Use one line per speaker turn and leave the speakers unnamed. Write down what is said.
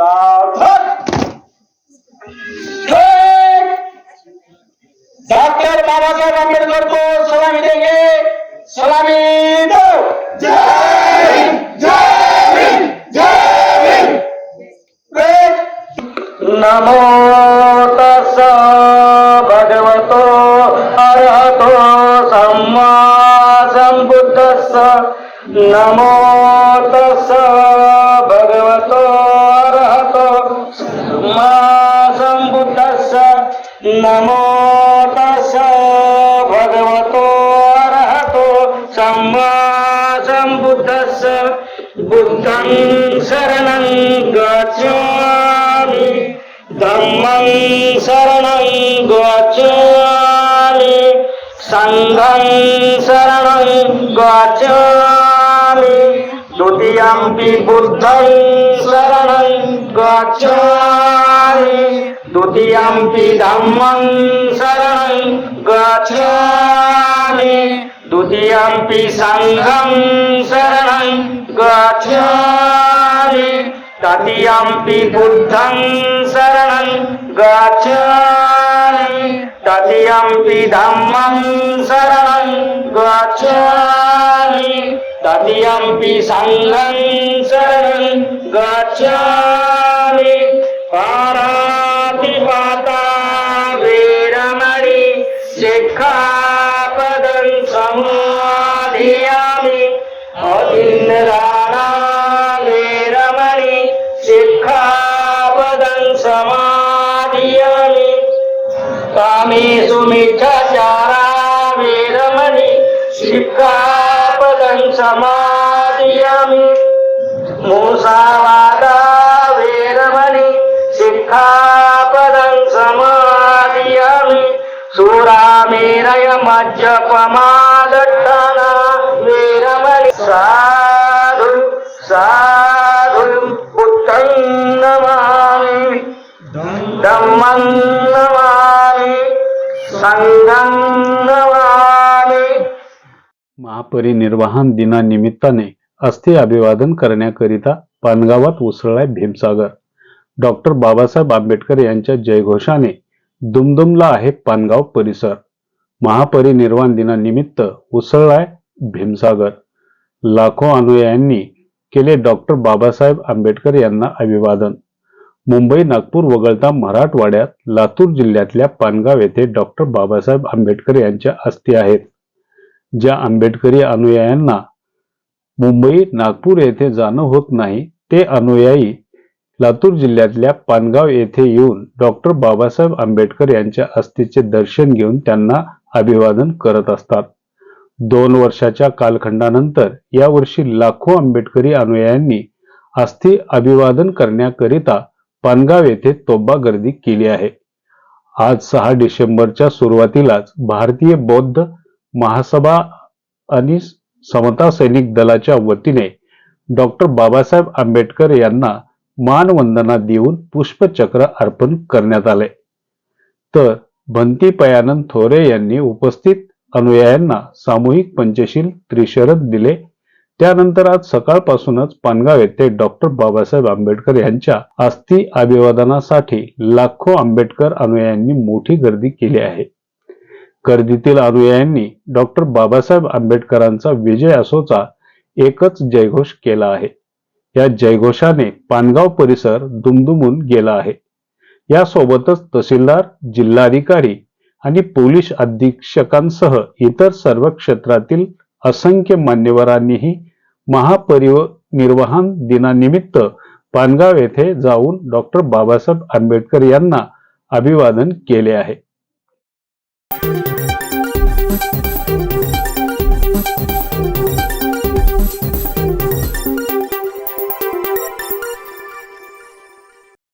সার্থক ডক্টর বাবা সাহেব আম্বেদকর কো সালামি দেঙ্গে সালামি দো জয় জয় জয় নমো তস্স ভগবতো অরহতো সাম্মা সম্বুদ্ধস্স নমো তস্স नमो तस भगवतो अरहतो सम्मा सम्बुद्धस्स बुद्धं शरणं गच्छामि धम्मं शरणं गच्छामि सङ्घं शरणं गच्छामि द्वितीयम्पि बुद्धं शरणं गच्छामि দ্বিতীয়াম্পি ধম্মং শরণং গচ্ছামি। দ্বিতীয়াম্পি সংঘং শরণং গচ্ছামি। তৃতীয়াম্পি বুদ্ধং শরণং গচ্ছামি। তৃতীয়াম্পি ধম্মং শরণং গচ্ছামি। তৃতীয়াম্পি সংঘং শরণং গচ্ছামি। পা अभिन्न अदिन्द्राणा वीरमणि शिक्षापदं समाधियामि। कामेषु मिथ्याचारा वीरमणि शिक्षापदं समाधियामि। मूसावा सुरामेरय मज्जपमादट्टाना वीरमणि साधु साधु बुद्धं नमामि धम्मं नमामि संघं नमामि
महापरिनिर्वाहन दिनानिमित्ताने अस्थि अभिवादन करण्याकरिता पानगावात उसळलाय भीमसागर. डॉक्टर बाबासाहेब आंबेडकर यांच्या जयघोषाने दुमदुमला आहे पानगाव परिसर. महापरिनिर्वाण दिनानिमित्त उसळलाय भीमसागर. लाखो अनुयायांनी केले डॉक्टर बाबासाहेब आंबेडकर यांना अभिवादन. मुंबई नागपूर वगळता मराठवाड्यात लातूर जिल्ह्यातल्या पानगाव येथे डॉक्टर बाबासाहेब आंबेडकर यांच्या अस्थी आहेत. ज्या आंबेडकरी अनुयायांना मुंबई नागपूर येथे जाणं होत नाही ते अनुयायी लातूर जिल्ह्यातल्या पानगाव येथे येऊन डॉक्टर बाबासाहेब आंबेडकर यांच्या अस्थीचे दर्शन घेऊन त्यांना अभिवादन करत असतात. दोन वर्षाच्या कालखंडानंतर यावर्षी लाखो आंबेडकरी अनुयायांनी अस्थि अभिवादन करण्याकरिता पानगाव येथे तोबा गर्दी केली आहे. आज सहा डिसेंबरच्या सुरुवातीलाच भारतीय बौद्ध महासभा आणि समता सैनिक दलाच्या वतीने डॉक्टर बाबासाहेब आंबेडकर यांना मानवंदना देऊन पुष्पचक्र अर्पण करण्यात आले. तर भंती पयानंद थोरे यांनी उपस्थित अनुयायांना सामूहिक पंचशील त्रिशरद दिले. त्यानंतर आज सकाळपासूनच पानगाव येथे डॉक्टर बाबासाहेब आंबेडकर यांच्या अस्थि अभिवादनासाठी लाखो आंबेडकर अनुयायांनी मोठी गर्दी केली आहे. गर्दीतील अनुयायांनी डॉक्टर बाबासाहेब आंबेडकरांचा विजय असोचा एकच जयघोष केला आहे. या जयघोषाने पानगाव परिसर दुमदुमून गेला आहे. यासोबतच तहसीलदार जिल्हाधिकारी आणि पोलीस अधीक्षकांसह इतर सर्व क्षेत्रातील असंख्य मान्यवरांनीही महापरिनिर्वाहन दिनानिमित्त पानगाव येथे जाऊन डॉक्टर बाबासाहेब आंबेडकर यांना अभिवादन केले आहे.